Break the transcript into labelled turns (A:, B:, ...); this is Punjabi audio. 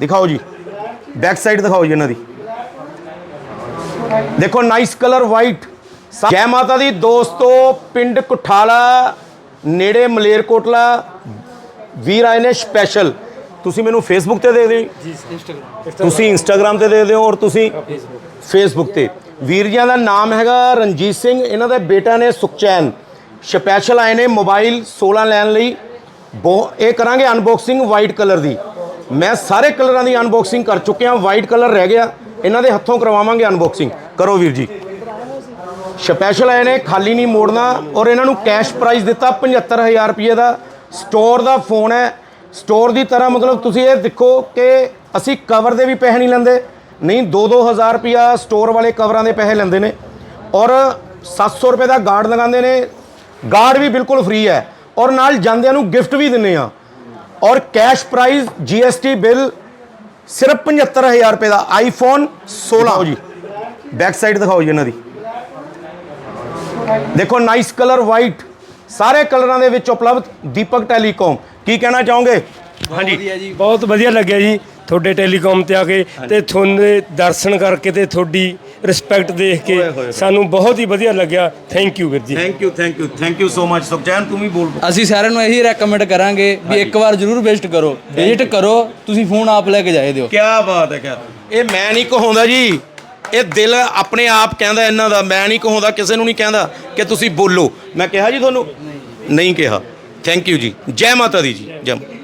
A: ਦਿਖਾਓ ਜੀ। ਬੈਕ ਸਾਈਡ ਦਿਖਾਓ ਜੀ ਇਹਨਾਂ ਦੀ। ਦੇਖੋ ਨਾਈਸ ਕਲਰ ਵਾਈਟ ਜੈ ਮਾਤਾ ਦੀ ਦੋਸਤੋ ਪਿੰਡ ਕੁਠਾਲਾ ਨੇੜੇ ਮਲੇਰਕੋਟਲਾ ਵੀਰ ਆਏ ਨੇ ਸਪੈਸ਼ਲ ਤੁਸੀਂ ਮੈਨੂੰ ਫੇਸਬੁੱਕ ਤੇ ਦੇ ਦਿਓ ਜੀ। ਤੁਸੀਂ ਇੰਸਟਾਗ੍ਰam ਤੇ ਦੇ ਦਿਓ ਔਰ ਤੁਸੀਂ ਫੇਸਬੁੱਕ ਤੇ। ਵੀਰ ਜੀਆਂ ਦਾ ਨਾਮ ਹੈਗਾ ਰਣਜੀਤ ਸਿੰਘ। ਇਹਨਾਂ ਦੇ ਬੇਟਾ ਨੇ ਸੁਖਚੈਨ। ਸਪੈਸ਼ਲ ਆਏ ਨੇ ਮੋਬਾਈਲ 16 ਲੈਣ ਲਈ। ਇਹ ਕਰਾਂਗੇ ਅਨਬਾਕਸਿੰਗ ਵਾਈਟ ਕਲਰ ਦੀ। ਮੈਂ ਸਾਰੇ ਕਲਰਾਂ ਦੀ ਅਨਬਾਕਸਿੰਗ ਕਰ ਚੁੱਕਿਆ ਵਾਈਟ ਕਲਰ ਰਹਿ ਗਿਆ। ਇਹਨਾਂ ਦੇ ਹੱਥੋਂ ਕਰਵਾਵਾਂਗੇ ਅਨਬਾਕਸਿੰਗ ਕਰੋ ਵੀਰ ਜੀ। ਸਪੈਸ਼ਲ ਆਏ ਨੇ, ਖਾਲੀ ਨਹੀਂ ਮੋੜਨਾ ਔਰ ਇਹਨਾਂ ਨੂੰ ਕੈਸ਼ ਪ੍ਰਾਈਸ ਦਿੱਤਾ 75000 ਰੁਪਏ ਦਾ। ਸਟੋਰ ਦਾ ਫੋਨ ਹੈ। ਸਟੋਰ ਦੀ ਤਰ੍ਹਾਂ ਮਤਲਬ ਤੁਸੀਂ ਇਹ ਦੇਖੋ ਕਿ ਅਸੀਂ ਕਵਰ ਦੇ ਵੀ ਪੈਸੇ ਨਹੀਂ ਲੈਂਦੇ। ਨਹੀਂ 2-2000 ਰੁਪਿਆ ਸਟੋਰ ਵਾਲੇ ਕਵਰਾਂ ਦੇ ਪੈਸੇ ਲੈਂਦੇ ਨੇ। ਔਰ 700 ਰੁਪਏ ਦਾ ਗਾਰਡ ਲਗਾਉਂਦੇ ਨੇ। ਗਾਰਡ ਵੀ ਬਿਲਕੁਲ ਫ੍ਰੀ ਹੈ। ਔਰ ਨਾਲ ਜਾਂਦਿਆਂ ਨੂੰ ਗਿਫਟ ਵੀ ਦਿੰਨੇ ਆ ਔਰ ਕੈਸ਼ ਪ੍ਰਾਈਸ GST ਬਿੱਲ ਸਿਰਫ 75000 ਰੁਪਏ ਦਾ ਆਈਫੋਨ 16 ਜੀ। ਬੈਕ ਸਾਈਡ ਦਿਖਾਓ ਜੀ ਇਹਨਾਂ ਦੀ। ਦੇਖੋ ਨਾਈਸ ਕਲਰ ਵਾਈਟ ਸਾਰੇ ਕਲਰਾਂ ਦੇ ਵਿੱਚ ਉਪਲਬਧ ਦੀਪਕ ਟੈਲੀਕਾਮ ਕੀ ਕਹਿਣਾ ਚਾਹੋਗੇ? ਹਾਂਜੀ।
B: ਬਹੁਤ ਵਧੀਆ ਲੱਗਿਆ ਜੀ ਤੁਹਾਡੇ ਟੈਲੀਕਾਮ ਤੇ ਆ ਕੇ ਤੇ ਤੁਹਾਡੇ ਦਰਸ਼ਨ ਕਰਕੇ ਤੇ ਤੁਹਾਡੀ ਰਿਸਪੈਕਟ ਦੇਖ ਕੇ
A: ਹੋਏ, ਹੋਏ।
B: ਸਾਨੂੰ ਬਹੁਤ ਹੀ ਵਧੀਆ ਲੱਗਿਆ। ਥੈਂਕ ਯੂ ਵੀਰ ਜੀ।
A: Thank you thank you thank you so much Sukhchain ਤੂੰ ਵੀ ਬੋਲ।
C: ਅਸੀਂ ਸਾਰਿਆਂ ਨੂੰ ਇਹੀ ਰეკਮੈਂਡ ਕਰਾਂਗੇ ਵੀ ਇੱਕ ਵਾਰ ਜ਼ਰੂਰ ਵਿਜ਼ਿਟ ਕਰੋ। ਵਿਜ਼ਿਟ ਕਰੋ ਤੁਸੀਂ ਫੋਨ ਆਪ ਲੈ ਕੇ ਜਾਏ ਦਿਓ।
A: ਕੀ ਬਾਤ ਹੈ ਕਿਆ ਇਹ ਮੈਂ ਨਹੀਂ ਕਹਾਉਂਦਾ ਜੀ। ਇਹ ਦਿਲ ਆਪਣੇ ਆਪ ਕਹਿੰਦਾ ਇਹਨਾਂ ਦਾ। ਮੈਂ ਨਹੀਂ ਕਹਾਉਂਦਾ ਕਿਸੇ ਨੂੰ ਨਹੀਂ ਕਹਿੰਦਾ ਕਿ ਤੁਸੀਂ ਬੋਲੋ। ਮੈਂ ਕਿਹਾ ਜੀ ਤੁਹਾਨੂੰ? ਨਹੀਂ। ਕਿਹਾ। ਥੈਂਕ ਯੂ ਜੀ। ਜੈ ਮਾਤਾ ਦੀ ਜੀ। ਜੈ ਮਾਤਾ।